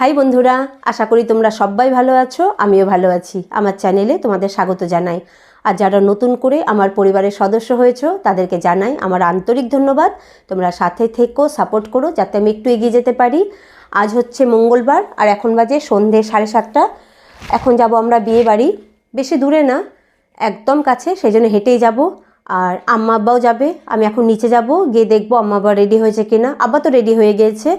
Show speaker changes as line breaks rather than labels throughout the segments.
High বন্ধুরা, আশা করি তোমরা সবাই ভালো আছো, আমিও ভালো আছি। আমার চ্যানেলে তোমাদের স্বাগত জানাই। আর যারা নতুন করে আমার পরিবারের সদস্য হয়েছো, তাদেরকে জানাই আমার আন্তরিক ধন্যবাদ। তোমরা সাথে থেকো, সাপোর্ট করো, যাতে আমি একটু এগিয়ে যেতে পারি। আজ হচ্ছে মঙ্গলবার, আর এখন বাজে সন্ধে সাড়ে সাতটা। এখন যাব আমরা বিয়ে বাড়ি। বেশি দূরে না, একদম কাছে সেই জন্য হেঁটেই যাব। আর আম্মা আব্বাও যাবে, আমি এখন নিচে যাব, গিয়ে দেখব আম্মা আব্বা রেডি হয়েছে কিনা। আব্বা তো রেডি হয়ে গিয়েছে।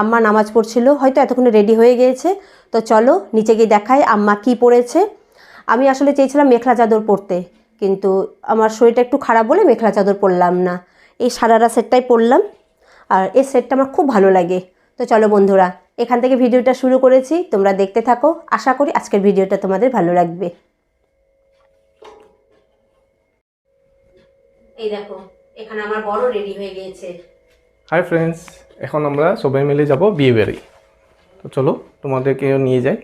আম্মা নামাজ পড়ছিল, হয়তো এতক্ষণে রেডি হয়ে গিয়েছে। তো চলো নিচে গিয়ে দেখাই আম্মা কি পড়েছে। আমি আসলে চেয়েছিলাম মেখলা চাদর পরতে কিন্তু আমার শরীরটা একটু খারাপ বলে মেখলা চাদর পরলাম না। এই সারারা সেটটাই পরলাম, আর এই সেটটা আমার খুব ভালো লাগে। তো চলো বন্ধুরা, এখান থেকে ভিডিওটা শুরু করেছি, তোমরা দেখতে থাকো। আশা করি আজকের ভিডিওটা তোমাদের ভালো লাগবে। এই দেখো, এখানে আমার বড় রেডি হয়ে গিয়েছে।
হাই ফ্রেন্ডস এখন আমরা সবাই মিলে যাব বিয়ে বাড়ি। তো চলো তোমাদেরকেও নিয়ে যাই।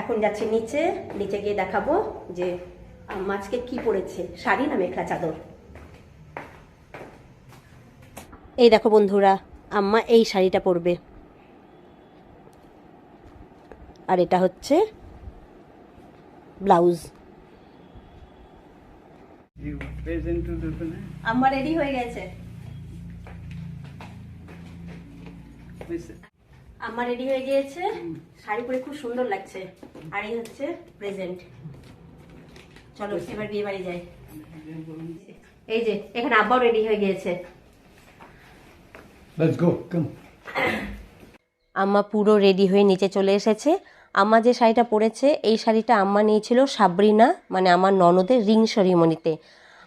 এখন যাচ্ছি নিচে নিচে গিয়ে দেখাবো যে আজকে কি পরেছে শাড়ি না মেখলা চাদর? এই দেখো বন্ধুরা, আম্মা এই শাড়িটা পরবে। আর এটা হচ্ছে ব্লাউজ। আম্মা রেডি হয়ে গেছে। আম্মা রেডি হয়ে গিয়েছে। শাড়ি পরে খুব সুন্দর লাগছে। আর এই হচ্ছে প্রেজেন্ট চলো এবার বিয়ে বাড়ি যাই। এই যে এখানে আব্বাও রেডি হয়ে গিয়েছে. আম্মা পুরো রেডি হয়ে নিচে চলে এসেছে। আম্মা যে শাড়িটা পরেছে, এই শাড়িটা আম্মা নিয়েছিল সাবরিনা মানে আমার ননদের রিং সেরিমনিতে।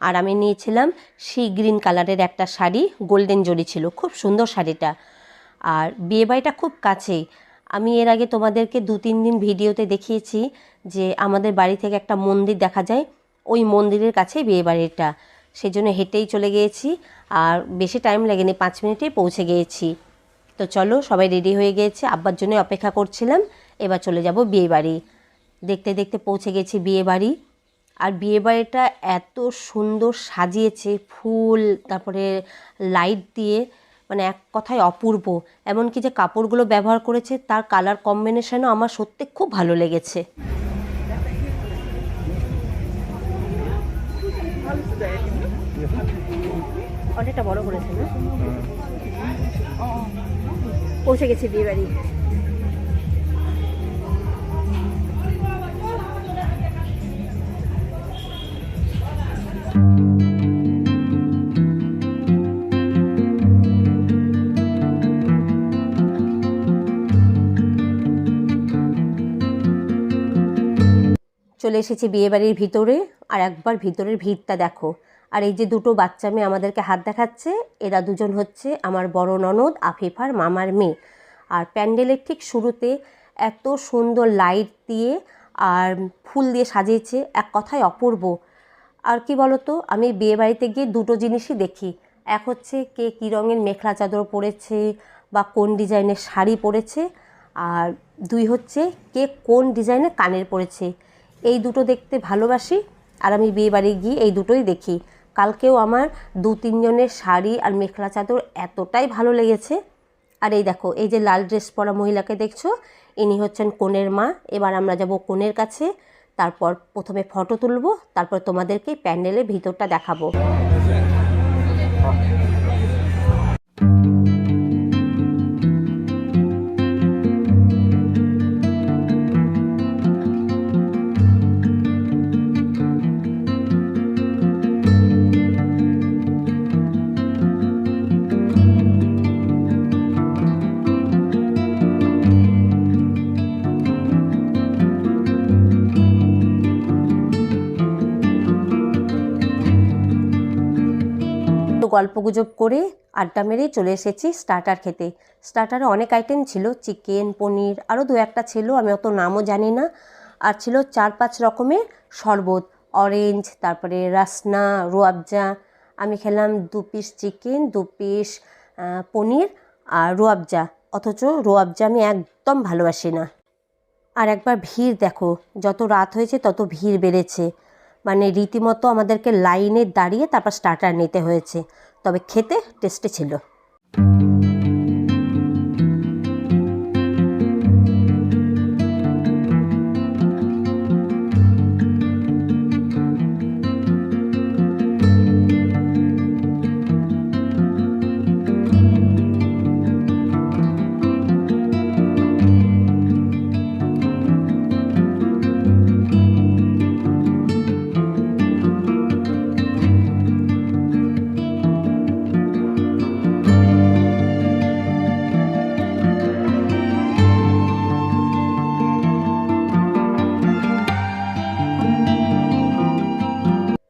আর আমি নিয়েছিলাম সি গ্রিন কালারের একটা শাড়ি, গোল্ডেন জরি ছিল, খুব সুন্দর শাড়িটা। আর বিয়েবাড়িটা খুব কাছেই। আমি এর আগে তোমাদেরকে দু তিন দিন ভিডিওতে দেখিয়েছি যে আমাদের বাড়ি থেকে একটা মন্দির দেখা যায়, ওই মন্দিরের কাছেই বিয়েবাড়িটা। সেই জন্য হেঁটেই চলে গিয়েছি, আর বেশি টাইম লাগেনি, পাঁচ মিনিটেই পৌঁছে গিয়েছি। তো চলো, সবাই রেডি হয়ে গিয়েছে, আব্বার জন্য অপেক্ষা করছিলাম। এবার চলে যাব বিয়ে বাড়ি। দেখতে দেখতে পৌঁছে গেছি বিয়ে বাড়ি। আর বিয়ে বাড়িটা এত সুন্দর সাজিয়েছে, ফুল, তারপরে লাইট দিয়ে মানে এক কথায় অপূর্ব। এমনকি যে কাপড়গুলো ব্যবহার করেছে, তার কালার কম্বিনেশনও আমার সত্যি খুব ভালো লেগেছে। অনেকটা বড় করেছে না? পৌঁছে গেছি বিয়ে বাড়ি। চলে এসেছি বিয়েবাড়ির ভিতরে। আর একবার ভিতরের ভিড়টা দেখো। আর এই যে দুটো বাচ্চা মেয়ে আমাদেরকে হাত দেখাচ্ছে, এরা দুজন হচ্ছে আমার বড় ননদ, আফিফার মামার মেয়ে। আর প্যান্ডেলের ঠিক শুরুতে এত সুন্দর লাইট দিয়ে আর ফুল দিয়ে সাজিয়েছে, এক কথায় অপূর্ব। আর কি বলতো, আমি বিয়ে বাড়িতে গিয়ে দুটো জিনিসই দেখি। এক হচ্ছে কে কী রঙের মেখলা চাদর পরেছে বা কোন ডিজাইনের শাড়ি পরেছে। আর দুই হচ্ছে কে কোন ডিজাইনের কানের পরেছে। এই দুটো দেখতে ভালোবাসি আর আমি বিয়ে বাড়ি গিয়ে এই দুটোই দেখি। কালকেও আমার দু তিনজনের শাড়ি আর মেখলা চাদর এতটাই ভালো লেগেছে। আর এই দেখো, এই যে লাল ড্রেস পরা মহিলাকে দেখছ, ইনি হচ্ছেন কনের মা। এবার আমরা যাব কনের কাছে। তারপর প্রথমে ফটো তুলব, তারপর তোমাদেরকে প্যান্ডেলের ভিতরটা দেখাবো। গল্পগুজব করে আড্ডা মেরে চলে এসেছি স্টার্টার খেতে। স্টার্টারে অনেক আইটেম ছিল চিকেন পনির আরও দু একটা ছিল, আমি অত নামও জানি না। আর ছিল চার পাঁচ রকমের শরবত অরেঞ্জ তারপরে রাসনা, রুয়াবজা, আমি খেলাম দু পিস চিকেন দু পিস পনির আর রুয়াবজা। অথচ রুয়াবজা আমি একদম ভালোবাসি না। আর একবার ভিড় দেখো, যত রাত হয়েছে তত ভিড় বেড়েছে। মানে রীতিমতো আমাদেরকে লাইনে দাঁড়িয়ে তারপর স্টার্টার নিতে হয়েছে। তবে খেতে টেস্টে ছিল।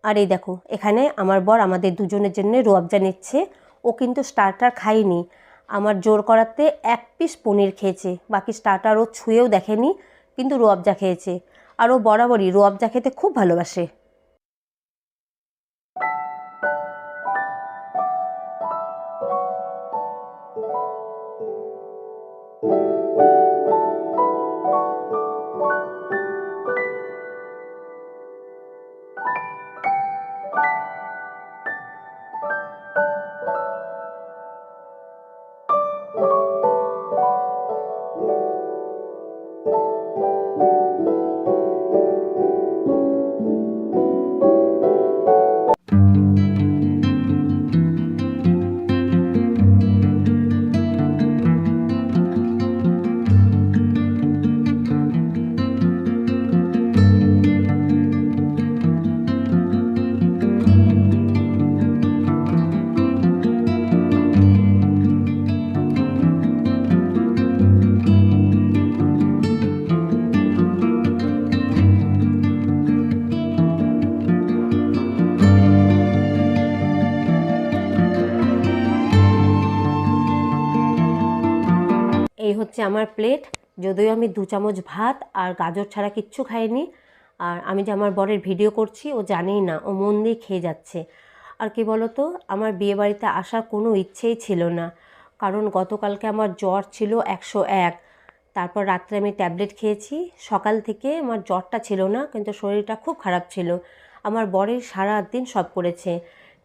আর এই দেখো, এখানে আমার বর আমাদের দুজনের জন্য রোয়াবজা নিচ্ছে, ও কিন্তু স্টার্টার খায়নি। আমার জোর করাতে এক পিস পনির খেয়েছে, বাকি স্টার্টার ও ছুঁয়েও দেখেনি, কিন্তু রোয়াবজা খেয়েছে। আর ও বরাবরই রোয়াবজা খেতে খুব ভালোবাসে। thank you. এই হচ্ছে আমার প্লেট যদিও আমি দু চামচ ভাত আর গাজর ছাড়া কিচ্ছু খাইনি। আর আমি যে আমার বরের ভিডিও করছি, ও জানেই না, ও মন দিয়ে খেয়ে যাচ্ছে। আর কি বলতো, আমার বিয়ে বাড়িতে আসার কোনো ইচ্ছেই ছিল না। কারণ গতকালকে আমার জ্বর ছিল একশো এক। তারপর রাত্রে আমি ট্যাবলেট খেয়েছি। সকাল থেকে আমার জ্বরটা ছিল না, কিন্তু শরীরটা খুব খারাপ ছিল। আমার বরের সারা দিন সব করেছে।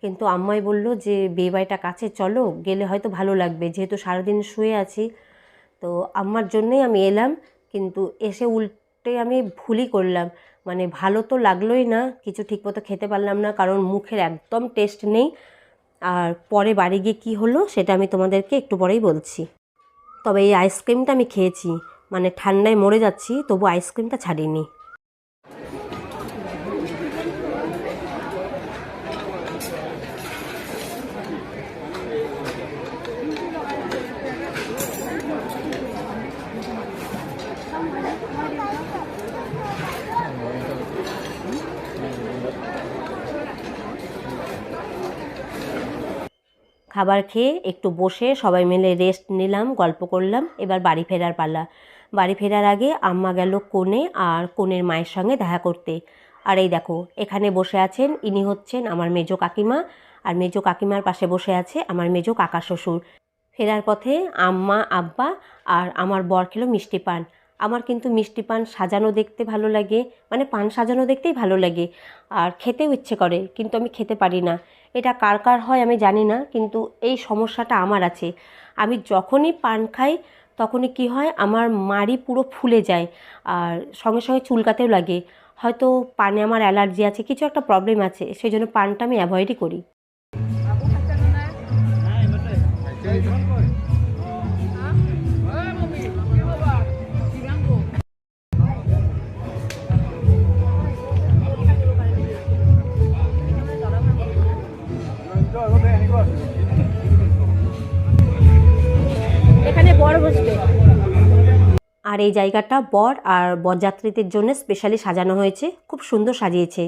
কিন্তু আম্মাই বলল যে, বিয়ে বাড়িটা কাছে চলো, গেলে হয়তো ভালো লাগবে। যেহেতু সারাদিন শুয়ে আছি তো আমার জন্যই আমি এলাম, কিন্তু এসে উল্টে আমি ভুলই করলাম। মানে ভালো তো লাগলোই না, কিছু ঠিক মতো খেতে পারলাম না, কারণ মুখের একদম টেস্ট নেই। আর পরে বাড়ি গিয়ে কী হলো সেটা আমি তোমাদেরকে একটু পরেই বলছি। তবে এই আইসক্রিমটা আমি খেয়েছি মানে ঠান্ডায় মরে যাচ্ছি, তবু আইসক্রিমটা ছাড়িনি। খাবার খেয়ে একটু বসে সবাই মিলে রেস্ট নিলাম, গল্প করলাম। এবার বাড়ি ফেরার পালা। বাড়ি ফেরার আগে আম্মা গেল কোণে আর কোণের মায়ের সঙ্গে দেখা করতে। আর এই দেখো, এখানে বসে আছেন, ইনি হচ্ছেন আমার মেজো কাকিমা। আর মেজো কাকিমার পাশে বসে আছে আমার মেজো কাকা শ্বশুর। ফেরার পথে আম্মা, আব্বা আর আমার বর খেলো মিষ্টি পান। আমার কিন্তু মিষ্টি পান সাজানো দেখতে ভালো লাগে মানে পান সাজানো দেখতেই ভালো লাগে। আর খেতেও ইচ্ছে করে, কিন্তু আমি খেতে পারি না। এটা কার কার হয় আমি জানি না, কিন্তু এই সমস্যাটা আমার আছে। আমি যখনই পান খাই, তখনই কি হয়, আমার মাড়ি পুরো ফুলে যায়, আর সঙ্গে সঙ্গে চুলকাতেও লাগে। হয়তো পানে আমার অ্যালার্জি আছে, কিছু একটা প্রবলেম আছে সেই জন্য পানটা আমি অ্যাভয়েডই করি। আর এই জায়গাটা বর আর বরযাত্রীদের জন্য স্পেশালি সাজানো হয়েছে, খুব সুন্দর সাজিয়েছে।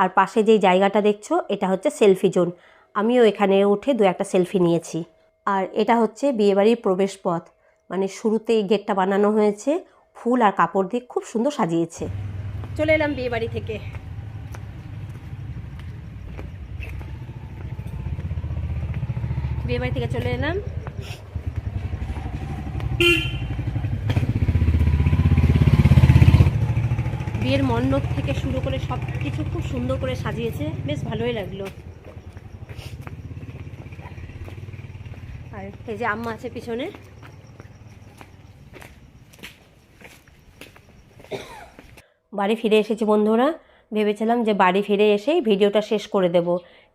আর পাশে যেই জায়গাটা দেখছ, এটা হচ্ছে সেলফি জোন আমিও এখানে উঠে দু একটা সেলফি নিয়েছি। আর এটা হচ্ছে বিয়েবাড়ির প্রবেশ পথ মানে শুরুতে এই গেটটা বানানো হয়েছে, ফুল আর কাপড় দিয়ে খুব সুন্দর সাজিয়েছে। চলে এলাম বিয়েবাড়ি থেকে। বিয়েবাড়ি থেকে চলে এলাম। বিয়ের মণ্ডপ থেকে শুরু করে সব কিছু খুব সুন্দর করে সাজিয়েছে। বেশ ভালোই লাগল। আর এই যে আম্মা আছে পিছনে। বাড়ি ফিরে এসেছি বন্ধুরা। ভেবেছিলাম যে বাড়ি ফিরে এসেই ভিডিওটা শেষ করে দেব।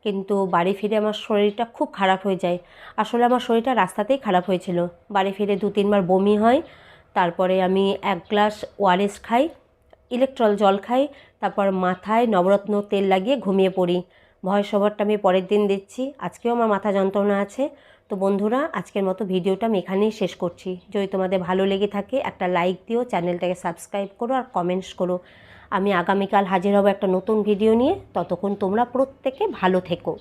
কিন্তু বাড়ি ফিরে আমার শরীরটা খুব খারাপ হয়ে যায়। আসলে আমার শরীরটা রাস্তাতেই খারাপ হয়েছিল। বাড়ি ফিরে দু তিনবার বমি হয়। তারপরে আমি এক গ্লাস ওয়ারেস খাই। ইলেকট্রল জল খাই, তারপর মাথায় নবরত্ন তেল লাগিয়ে ঘুমিয়ে পড়ি। ভয় সবারটা আমি পরের দিন দিচ্ছি। আজকেও আমার মাথা যন্ত্রণা আছে। তো বন্ধুরা, আজকের মতো ভিডিওটা আমি এখানেই শেষ করছি। যদি তোমাদের ভালো লেগে থাকে, একটা লাইক দিও, চ্যানেলটাকে সাবস্ক্রাইব করো আর কমেন্টস করো। আমি আগামীকাল হাজির হব একটা নতুন ভিডিও নিয়ে। ততক্ষণ তোমরা প্রত্যেকে ভালো থেকো।